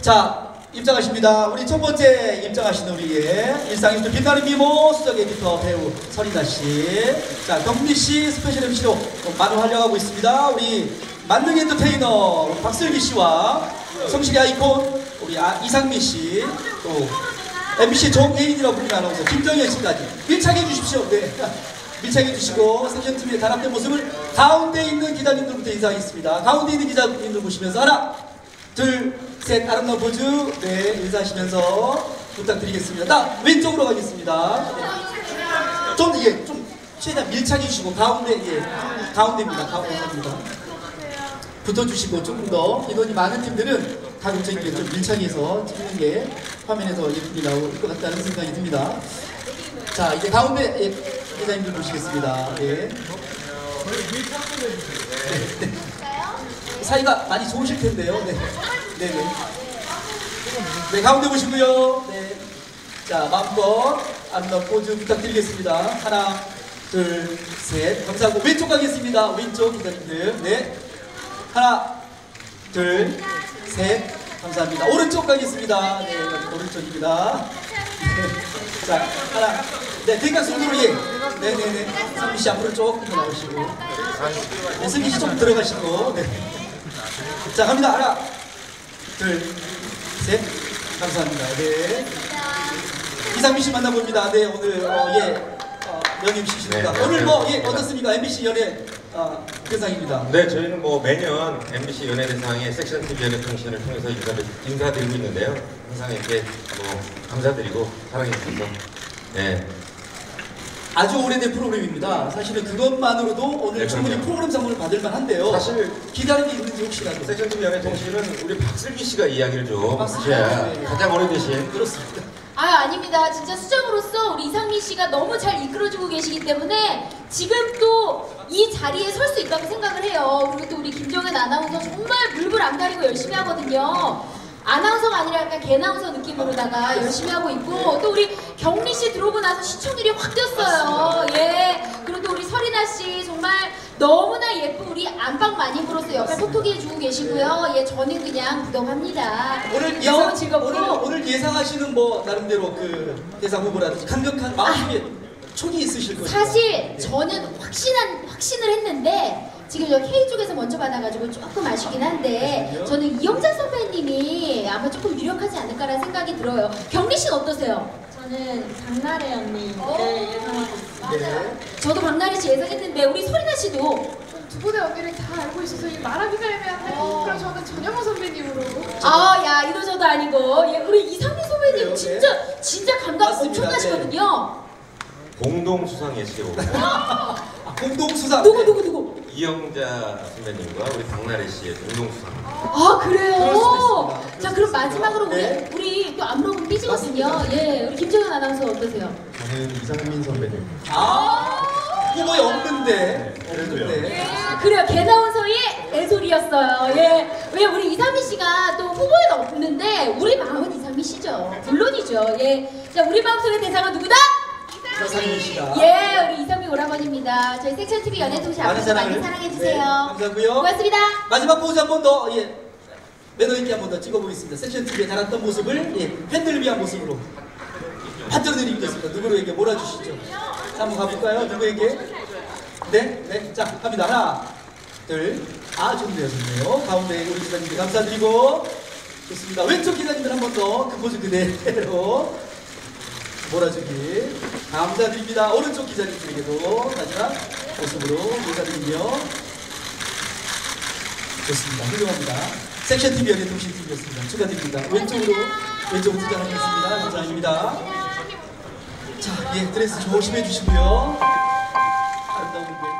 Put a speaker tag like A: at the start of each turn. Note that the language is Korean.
A: 자, 입장하십니다. 우리 첫 번째 입장하시는 우리의 일상이 좀 빛나는 미모 수석 에디터 배우 설인아 씨. 자, 경미 씨 스페셜 MC로 많은 활약하고 있습니다. 우리 만능 엔터테이너 박슬기 씨와 성실의 아이콘 우리 아, 이상미 씨, 또 MBC 정혜인이라고 불리는 아나운서 김정현 씨까지 밀착해 주십시오. 네. 밀착해 주시고 섹션TV의 단합된 모습을 가운데 있는 기자님들부터 인사하겠습니다. 가운데 있는 기자님들 보시면서 하나, 둘, 셋 아름다운 포즈 네 인사하시면서 부탁드리겠습니다. 나 왼쪽으로 가겠습니다. 네. 좀 이게 좀 최대한 밀착해 주시고 가운데 예 가운데입니다. 가운데입니다. 붙어주시고 조금 더 인원이 많은 팀들은 가급적이게 좀 밀착해서 찍는 게 화면에서 예쁘게 나올 것 같다는 생각이 듭니다. 자 이제 가운데 예, 기자님들 모시겠습니다. 예. 네, 네. 사이가 많이 좋으실 텐데요. 네. 네, 네. 네, 가운데 보시고요. 네. 자, 마음껏 아름다운 포즈 부탁드리겠습니다. 하나, 둘, 셋. 감사하고 왼쪽 가겠습니다. 왼쪽 기자님들. 네. 하나, 둘, 셋. 감사합니다. 오른쪽 가겠습니다. 네, 오른쪽입니다. 네. 자, 하나. 네, 대각 손으로 예. 네, 네, 네. 승기 씨 앞으로 조금 더 나오시고. 네, 승기 씨좀 들어가시고. 네. 자, 갑니다. 하나, 둘, 셋. 감사합니다. 네. 이상민 씨 만나봅니다. 네, 오늘 어, 예. 어, 연임 씨십니다.
B: 네,
A: 오늘 뭐 예. 어떻습니다. MBC 연예 어, 대상입니다.
B: 네, 저희는 뭐 매년 MBC 연예 대상의 섹션 TV 연예 통신을 통해서 인사, 인사드리고 있는데요. 항상 이렇게 뭐 감사드리고 사랑해 주셔서 네,
A: 아주 오래된 프로그램입니다. 사실은 그것만으로도 오늘
B: 네,
A: 충분히
B: 그럼요.
A: 프로그램 상을 받을 만한데요.
B: 사실
A: 기다리는 게 있는지 혹시라도.
B: 섹션 TV 연예 통신은 우리 박슬기 씨가 이야기를 좀
A: 박슬기
B: 하셔야
A: 씨.
B: 가장 오래되신
A: 그렇습니다.
C: 아유 아닙니다. 진짜 수장으로서 우리 이상민 씨가 너무 잘 이끌어주고 계시기 때문에 지금 또 이 자리에 설 수 있다고 생각을 해요. 그리고 또 우리 김정은 아나운서 정말 물불 안 가리고 열심히 하거든요. 아나운서가 아니라 약간 개나운서 느낌으로다가 열심히 하고 있고 또 우리 경리 씨 들어오고 나서 시청률이 확 뛰었어요. 예. 그리고 또 우리 설이나 씨 정말 너무나 예쁜 우리 안방 마님으로서 역할 소통해 주고 계시고요. 예, 저는 그냥 구경합니다.
A: 오늘
C: 너무
A: 예상
C: 즐겁고
A: 오늘 오늘 예상하시는 뭐 나름대로 그 대상 후보라든지 강력한 마음속에 촉이 있으실 거예요.
C: 사실 저는 확신한 확신을 했는데 지금 저 K 쪽에서 먼저 받아가지고 조금 아쉽긴 한데. 저는 이영자 선배님이 아마 조금 유력하지 않을까라는 생각이 들어요. 경리 씨는 어떠세요?
D: 저는 예상하고 있습니다.
A: 네.
C: 저도 박나래 씨 예상했는데 우리 소리나 씨도
E: 두 분의 언니를 다 알고 있어서 이 말하기가 애매한데
C: 어.
E: 그럼 저는 전현무 선배님으로
C: 아 야 이러저도 아니고 예, 우리 이상민 선배님
A: 그래요,
C: 진짜 진짜 감각
A: 맞습니다.
C: 엄청나시거든요.
B: 공동 수상
A: 아, 공동 수상.
C: 누구 누구 누구?
B: 이영자 선배님과 우리 박나래 씨의 공동 수상.
C: 아 그래요? 자 그럼 마지막으로 우리.
A: 네.
C: 우리 또 안무로군 삐지거든요.
A: 맞습니다.
C: 예, 우리 김정은 아나운서 어떠세요?
F: 저는 이상민 선배님.
A: 아 후보에 없는데 없는데.
C: 예, 그래요. 개나운서의 애소리였어요. 예, 왜 우리 이상민 씨가 또 후보에는 없는데 우리 마음은 이상민 씨죠. 물론이죠. 예, 자 우리 마음속의 대상은 누구다?
A: 이상민 씨가.
C: 예, 오라버니입니다. 저희 섹션 TV
A: 많은
C: 앞으로 많이
A: 사랑을.
C: 사랑해
A: 네,
C: 주세요.
A: 감사하고요.
C: 고맙습니다.
A: 마지막 포즈 한 번 더 예. 매너 있게 한 번 더 찍어보겠습니다. 섹션 TV에 달았던 모습을 예, 팬들을 위한 모습으로 만들어드리겠습니다. 누구에게 몰아주시죠. 자, 한번 가볼까요? 누구에게? 네, 네. 자, 갑니다. 하나, 둘. 아, 좋네요, 좋네요. 가운데 우리 기자님들 감사드리고 좋습니다. 왼쪽 기자님들 한 번 더그 포즈 그대로 몰아주기 감사드립니다. 오른쪽 기자님들에게도 마지막 모습으로 인사드리며 좋습니다. 훌륭합니다. 섹션 TV 연예 통신 TV였습니다. 축하드립니다. 왼쪽으로 왼쪽으로 투자하겠습니다. 감사합니다. 자, 예, 드레스 조심해 주시고요. 아름다운.